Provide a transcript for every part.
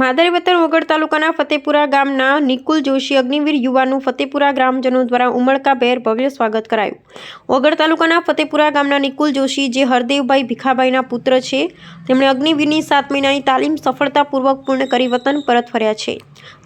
માદરે વતન વગડ તાલુકાના ફતેપુરા ગામના નિકુલ જોશી અગ્નિવીર યુવાનું ફતેપુરા ગ્રામજનો દ્વારા ઉમળકાભેર ભવ્ય સ્વાગત કરાયું. વગર તાલુકાના ફતેપુરા ગામના નિકુલ જોશી જે હરદેવભાઈ ભીખાભાઈના પુત્ર છે, તેમણે અગ્નિવીરની સાત મહિનાની તાલીમ સફળતાપૂર્વક પૂર્ણ કરી વતન પરત ફર્યા છે.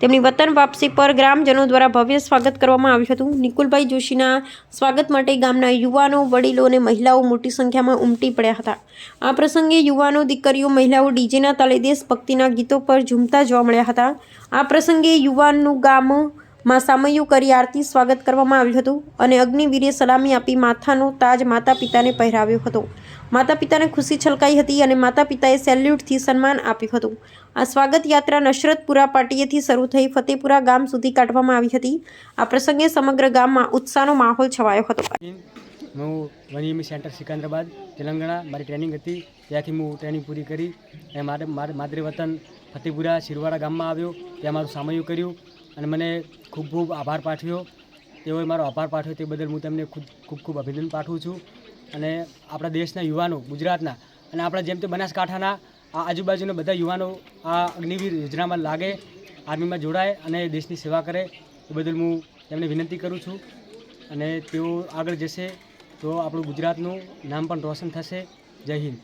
તેમની વતન વાપસી પર ગ્રામજનો દ્વારા ભવ્ય સ્વાગત કરવામાં આવ્યું હતું. નિકુલભાઈ જોશીના સ્વાગત માટે ગામના યુવાનો, વડીલો અને મહિલાઓ મોટી સંખ્યામાં ઉમટી પડ્યા હતા. આ પ્રસંગે યુવાનો, દીકરીઓ, મહિલાઓ, ડીજેના તાલે દેશ ભક્તિના ગીતો પર ઝૂમતા જોવા મળ્યા હતા. આ પ્રસંગે યુવાનનું ગામમાં સામૈયું કરી આરતી સ્વાગત કરવામાં આવ્યું હતું અને અગ્નિવીરે સલામી આપી માથાનો તાજ માતા પિતાને પહેરાવ્યો હતો. માતા પિતાને ખુશી છલકાઈ હતી અને માતા પિતાએ સેલ્યુટથી સન્માન આપ્યું હતું. આ સ્વાગત યાત્રા નશરતપુરા પાટીએથી શરૂ થઈ ફતેપુરા ગામ સુધી કાઢવામાં આવી હતી. આ પ્રસંગે સમગ્ર ગામમાં ઉત્સાહનો માહોલ છવાયો હતો. હું સેન્ટર સિકંદરાબાદ, તેલંગાણા. મારી ટ્રેનિંગ હતી. ત્યાંથી હું ટ્રેનિંગ પૂરી કરી અને મારે મારે માદરે વતન ફતેપુરા શિરવાડા ગામમાં આવ્યો, ત્યાં મારું સામયું કર્યું અને મને ખૂબ ખૂબ આભાર પાઠવ્યો. તેઓએ મારો આભાર પાઠવ્યો તે બદલ હું તેમને ખૂબ ખૂબ ખૂબ અભિનંદન પાઠવું છું. અને આપણા દેશના યુવાનો, ગુજરાતના અને આપણા જેમ તે બનાસકાંઠાના, આ આજુબાજુના બધા યુવાનો આ અગ્નિવીર યોજનામાં લાગે, આર્મીમાં જોડાય અને દેશની સેવા કરે એ બદલ હું તેમને વિનંતી કરું છું. અને તેઓ આગળ જશે તો આપણું ગુજરાતનું નામ પણ રોશન થશે. જય હિન્દ.